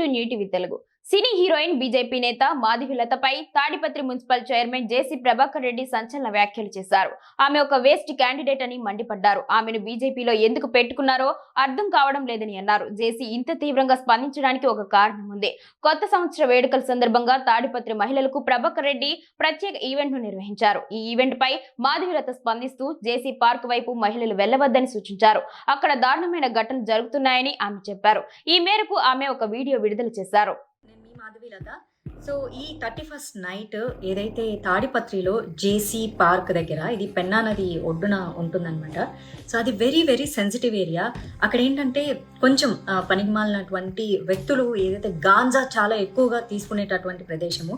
To new Telugu. Cine heroine BJP నేత మాధవిలతపై Tadipatri municipal chairman JC Prabhakar Reddy సంచలన వ్యాఖ్యలు చేశారు. ఆమె ఒక వేస్ట్ క్యాండిడేట్ అని మండిపడ్డారు. ఆమెను బీజేపీలో ఎందుకు పెట్టుకున్నారో అర్థం కావడం లేదని అన్నారు. జేసీ ఇంత తీవ్రంగా స్పందించడానికి ఒక కారణం ఉంది. కొత్త సంవత్సర వేడుకల సందర్భంగా తాడిపత్రి మహిళలకు ప్రభాకర్ రెడ్డి ప్రత్యేక ఈవెంట్ను నిర్వహించారు. ఈ ఈవెంట్ పై మాధవిలత స్పందిస్తూ జేసీ పార్క్ వైపు మహిళలు వెళ్ళవద్దని సూచించారు. అక్కడ దారుణమైన ఘటనలు జరుగుతున్నాయని ఆమె చెప్పారు. ఈ మేరకు ఆమె ఒక వీడియో విడుదల చేశారు. నేను మీ మాధవీలత సో ఈ థర్టీ ఫస్ట్ నైట్ ఏదైతే తాడిపత్రిలో జేసీ పార్క్ దగ్గర ఇది పెన్నా నది ఒడ్డున ఉంటుందన్నమాట. సో అది వెరీ వెరీ సెన్సిటివ్ ఏరియా అక్కడ ఏంటంటే కొంచెం పనికిమాలినటువంటి వ్యక్తులు ఏదైతే గాంజా చాలా ఎక్కువగా తీసుకునేటటువంటి ప్రదేశము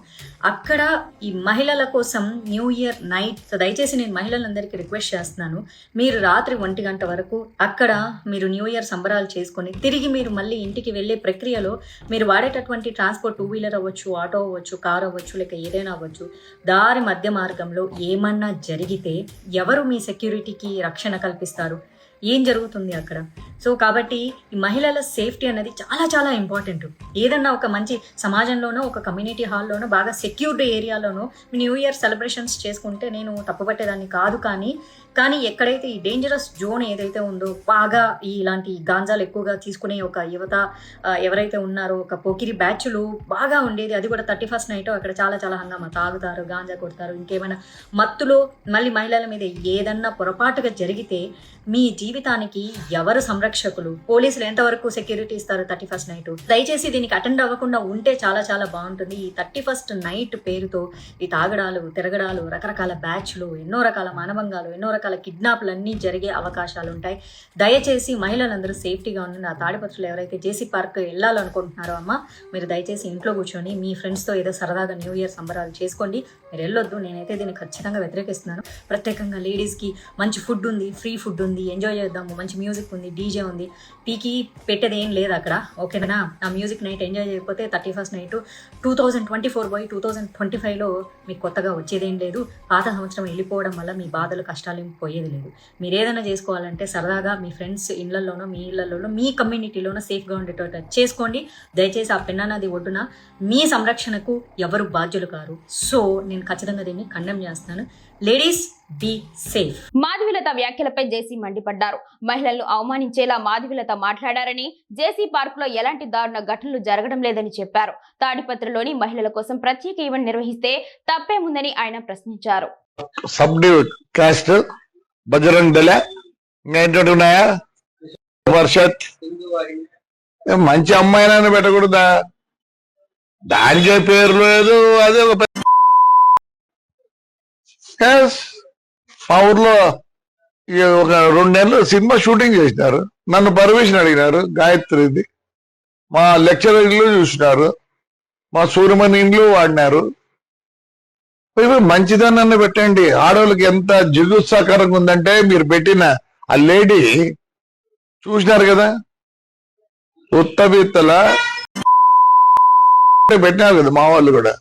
అక్కడ ఈ మహిళల కోసం న్యూ ఇయర్ నైట్ సో దయచేసి నేను మహిళలందరికీ రిక్వెస్ట్ చేస్తున్నాను. మీరు రాత్రి ఒంటి గంట వరకు అక్కడ మీరు న్యూ ఇయర్ సంబరాలు చేసుకొని తిరిగి మీరు మళ్ళీ ఇంటికి వెళ్ళే ప్రక్రియలో మీరు వాడేటటువంటి ట్రాన్స్పోర్ట్ టూ వీలర్ అవ్వచ్చు ఆటో అవ్వచ్చు కార్ అవ్వచ్చు లేక ఏదైనా అవ్వచ్చు దారి మధ్య మార్గంలో ఏమన్నా జరిగితే ఎవరు మీ సెక్యూరిటీకి రక్షణ కల్పిస్తారు? ఏం జరుగుతుంది అక్కడ? సో కాబట్టి ఈ మహిళల సేఫ్టీ అనేది చాలా చాలా ఇంపార్టెంట్. ఏదన్నా ఒక మంచి సమాజంలోనో ఒక కమ్యూనిటీ హాల్లోనో బాగా సెక్యూర్డ్ ఏరియాలోనో న్యూ ఇయర్ సెలబ్రేషన్స్ చేసుకుంటే నేను తప్పుపట్టేదాన్ని కాదు కానీ కానీ ఎక్కడైతే ఈ డేంజరస్ జోన్ ఏదైతే ఉందో బాగా ఈ ఇలాంటి గాంజాలు ఎక్కువగా తీసుకునే ఒక యువత ఎవరైతే ఉన్నారో ఒక పోకిరి బ్యాచ్లు బాగా ఉండేది అది కూడా థర్టీ ఫస్ట్ నైట్ అక్కడ చాలా చాలా హంగామా. తాగుతారు గాంజా కొడతారు ఇంకేమైనా మత్తులో మళ్ళీ మహిళల మీద ఏదన్నా పొరపాటుగా జరిగితే మీ జీవితానికి ఎవరు సంరక్షకులు పోలీసులు ఎంతవరకు సెక్యూరిటీ ఇస్తారు థర్టీ ఫస్ట్ నైట్. దయచేసి దీనికి అటెండ్ అవ్వకుండా ఉంటే చాలా చాలా బాగుంటుంది. ఈ థర్టీ ఫస్ట్ నైట్ పేరుతో ఈ తాగడాలు తిరగడాలు రకరకాల బ్యాచ్లు ఎన్నో రకాల మానభంగాలు ఎన్నో రకాల కిడ్నాప్లు అన్నీ జరిగే అవకాశాలు ఉంటాయి దయచేసి మహిళలందరూ సేఫ్టీగా ఉండండి. ఆ తాడిపత్రులు ఎవరైతే జేసీ పార్క్ వెళ్ళాలనుకుంటున్నారో అమ్మ మీరు దయచేసి ఇంట్లో కూర్చొని మీ ఫ్రెండ్స్తో ఏదో సరదాగా న్యూ ఇయర్ సంబరాలు చేసుకోండి. మీరు వెళ్ళొద్దు నేనైతే దీన్ని ఖచ్చితంగా వ్యతిరేకిస్తున్నాను. ప్రత్యేకంగా లేడీస్కి మంచి ఫుడ్ ఉంది ఫ్రీ ఫుడ్ ఉంది ఎంజాయ్ చేద్దాము మంచి మ్యూజిక్ ఉంది డీజే ఉంది. పీకి పెట్టేది ఏం లేదు అక్కడ. ఓకేనా ఆ మ్యూజిక్ నైట్ ఎంజాయ్ చేయకపోతే thirty first night two thousand twenty four పోయి టూ థౌజండ్ ట్వంటీ ఫైవ్లో మీకు కొత్తగా వచ్చేదేం లేదు. పాత సంవత్సరం వెళ్ళిపోవడం వల్ల మీ బాధలు కష్టాలు ఏం పోయేది లేదు. మీరు ఏదైనా చేసుకోవాలంటే సరదాగా మీ ఫ్రెండ్స్ ఇళ్ళలోనో మీ ఇళ్ళలోనో మీ కమ్యూనిటీలోనో సేఫ్గా ఉండేటట్టు చేసుకోండి. దయచేసి ఆ పెన్నా నది ఒడ్డున మీ సంరక్షణకు ఎవరు బాధ్యులు కారు. సో నేను ఖచ్చితంగా దీన్ని ఖండం చేస్తాను లేడీస్ బీ సేఫ్ మాధవిలత వ్యాఖ్యలపై జేసీ మండిపడ్డారు. మహిళలను అవమానించేలా మాధవిలత మాట్లాడారని జేసీ పార్క్లో ఎలాంటి దారుణ ఘటనలు జరగడం లేదని చెప్పారు. తాడిపత్రిలోని మహిళల కోసం ప్రత్యేక ఈవెంట్ నిర్వహిస్తే తప్పేముందని ఆయన ప్రశ్నించారు. కాస్ట్ బజరంగ్ దళ మంచి అమ్మాయినని పెట్టకూడదా? దానికే పేరు లేదు అదే ఒక. మా ఊర్లో ఒక రెండు నెలలు సినిమా షూటింగ్ చేసినారు. నన్ను పర్మిషన్ అడిగినారు. గాయత్రిది. మా లెక్చరర్ ఇల్లు చూసినారు. మా సూర్యమణి ఇండ్లు వాడినారు. మంచిదని నన్ను పెట్టండి. ఆడవాళ్ళకి ఎంత జిగుత్సాకరంగా ఉందంటే మీరు పెట్టిన ఆ లేడీ చూసినారు కదా? ఉత్తబిత్తల పెట్టినారు కదా మా వాళ్ళు కూడా.